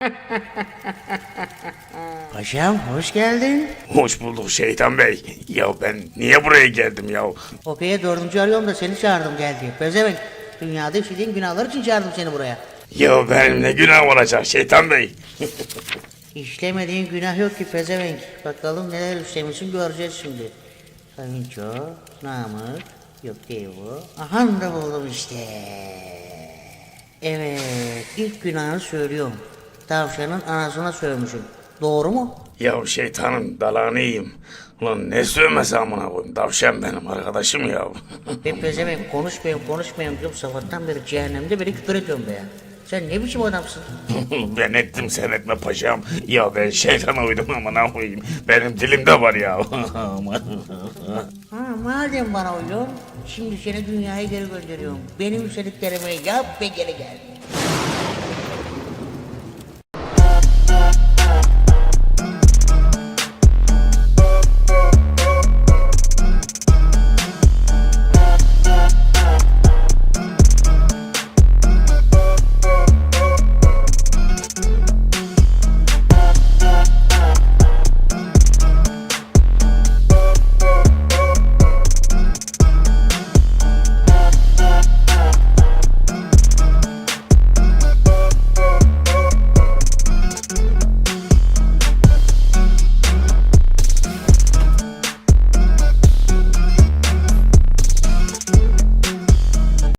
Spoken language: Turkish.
Paşam hoş geldin. Hoş bulduk şeytan bey. Ya ben niye buraya geldim ya? Opeye dördüncü arıyorum da seni çağırdım gel diye. Pezevenk. Dünyada işlediğin günahlar için çağırdım seni buraya. Ya benim ne günah olacak şeytan bey? İşlemediğin günah yok ki pezevenk. Bakalım neler işlemişsin göreceğiz şimdi. Kayınço, Namık, yok değil bu. Aha da buldum işte. Evet, ilk günahını söylüyorum. Tavşanın anasına sövmüşüm. Doğru mu? Ya şeytanın dalağını yiyeyim. Ulan ne sövmesi amına koyayım. Tavşan benim arkadaşım ya. Ben pezevenk konuşmayayım konuşmayayım diyorum sabahtan beri cehennemde beni küfür ediyorum be ya. Sen ne biçim adamsın? ben ettim sen etme paşam. Ya ben şeytana uydum amına koyayım. Benim dilimde var ya. Ha, madem bana uyuyor, şimdi seni dünyaya geri gönderiyorum. Benim söylediklerimi yap ve geri gel.